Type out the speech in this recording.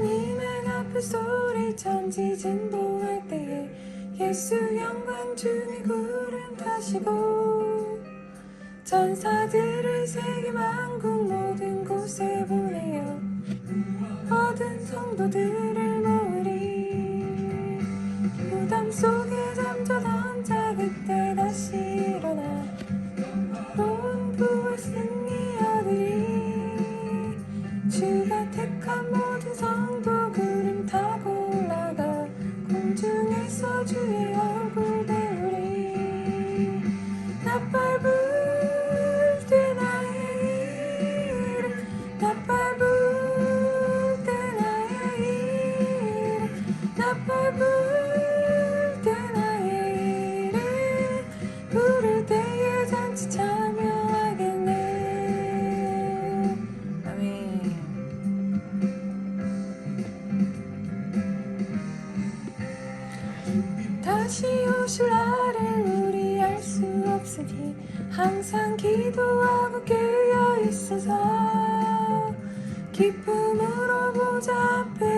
나팔 소리 천지 진동할 때에 예수 영광 주님 구름 타시고 천사들을 세계 만국 모든 곳에 보내어 얻은 성도들을 모으리. 무덤 속에 잠자던 자 그때 다시 일어나 다시 오실 날을 우리 알 수 없으니 항상 기도하고 깨어 있어서 기쁨으로 보좌 앞에